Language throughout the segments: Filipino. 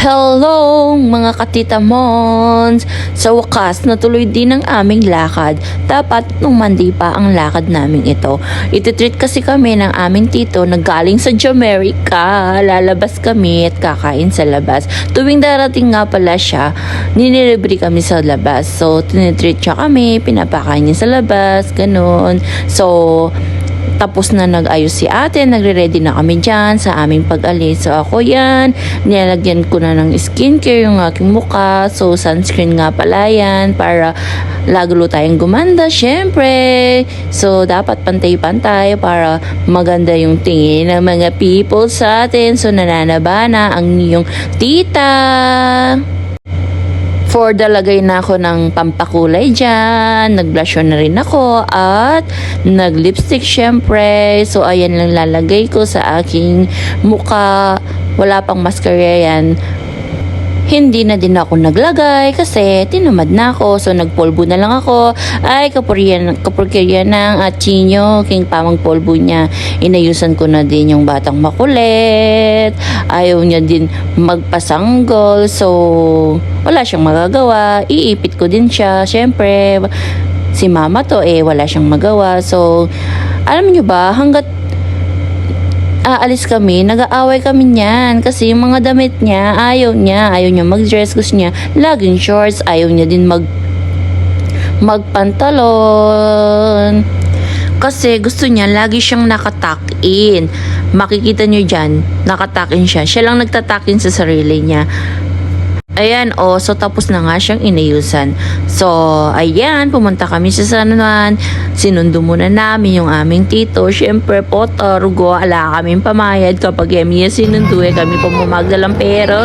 Hello mga katita Mons! Sa wakas, natuloy din ang aming lakad. Dapat nung Monday pa ang lakad namin ito. Ititreat kasi kami ng aming tito na galing sa Jamaica. Lalabas kami at kakain sa labas. Tuwing darating nga pala siya, ninilibre kami sa labas. So, tinitreat siya kami, pinapakain niya sa labas, ganun. So, tapos na nag-ayos si ate, nagre-ready na kami dyan sa aming pag-alis. So ako yan, nilalagyan ko na ng skincare yung aking mukha. So sunscreen nga pala yan para laglo tayong gumanda, syempre. So dapat pantay-pantay para maganda yung tingin ng mga people sa atin. So nananabana ang iyong tita. For dalagay na ako ng pampakulay dyan. Nag-blush na rin ako. At nag-lipstick syempre. So, ayan lang lalagay ko sa aking muka. Wala pang mascara yan. Hindi na din ako naglagay kasi tinamad na ako. So, nagpolvo na lang ako. Ay, kapuryan, kapurkirya ng at chinyo. King pamang polvo niya. Inayusan ko na din yung batang makulit. Ayaw niya din magpasanggol. So, wala siyang magagawa. Iipit ko din siya. Siyempre, si mama to eh, wala siyang magawa. So, alam niyo ba, hanggat aalis kami, nag-aaway kami niyan. Kasi yung mga damit niya, ayaw niya. Ayaw niya mag-dress. Gusto niya laging shorts. Ayaw niya din mag magpantalon. Kasi gusto niya lagi siyang nakatuck in. Makikita niyo dyan, nakatuck in siya. Siya lang nagtatuck in sa sarili niya. Ayan, oh, so tapos na nga siyang inayusan. So, ayan, pumunta kami sa San Juan. Sinundo muna namin yung aming tito. Siyempre po, Torgo, ala kaming pamayad kapag kami yung sinundo eh, kami po mamagdalang pera.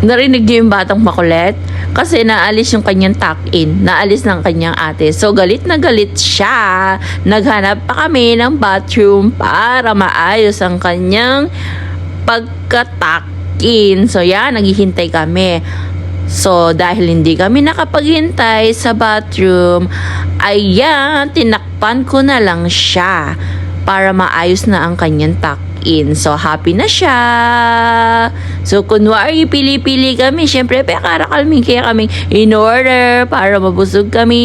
Narinig niyo yung batang makulit? Kasi naalis yung kanyang tuck-in. Naalis ng kanyang ate. So, galit na galit siya. Naghanap pa kami ng bathroom para maayos ang kanyang pagka-tuck-in. So, yan. Naghihintay kami. So, dahil hindi kami nakapaghintay sa bathroom, ayan, tinakpan ko na lang siya para maayos na ang kanyang tuck-in. So, happy na siya. So, kunwari, pili-pili kami. Siyempre, pekara kami, kaya kami in order para mabusog kami.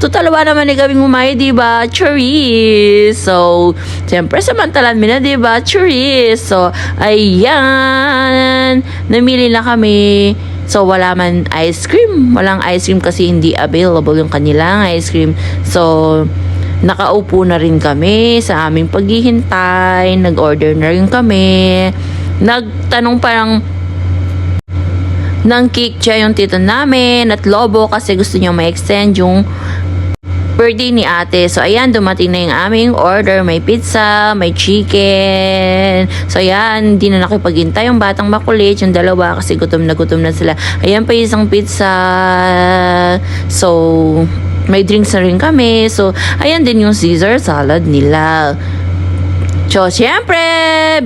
Total, wala naman eh kaming umay, di ba? Choriz. So, siyempre, samantalan mi na, di ba? Choriz. So, ayan. Namili na kami. So, wala man ice cream. Walang ice cream kasi hindi available yung kanilang ice cream. So, nakaupo na rin kami sa aming paghihintay. Nag-order na rin kami. Nagtanong parang ng cake siya yung tito namin at lobo kasi gusto niya ma-extend yung birthday ni ate. So, ayan, dumating na yung aming order. May pizza, may chicken. So, ayan, hindi na nakipaghintay yung batang makulit, yung dalawa, kasi gutom na gutom na sila. Ayan pa isang pizza. So, may drinks na rin kami. So, ayan din yung Caesar salad nila. So, syempre,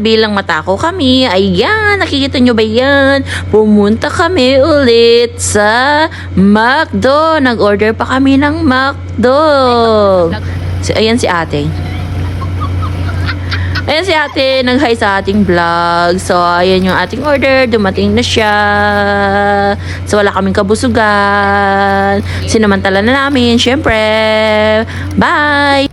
bilang matako kami, ayan, nakikita nyo ba yan? Pumunta kami ulit sa McDo. Nag-order pa kami ng McDo. Si, ayan si ate. Ayan si ate, nag-hi sa ating vlog. So, ayan yung ating order. Dumating na siya. So, wala kaming kabusugan. Sinamantala na namin, syempre. Bye!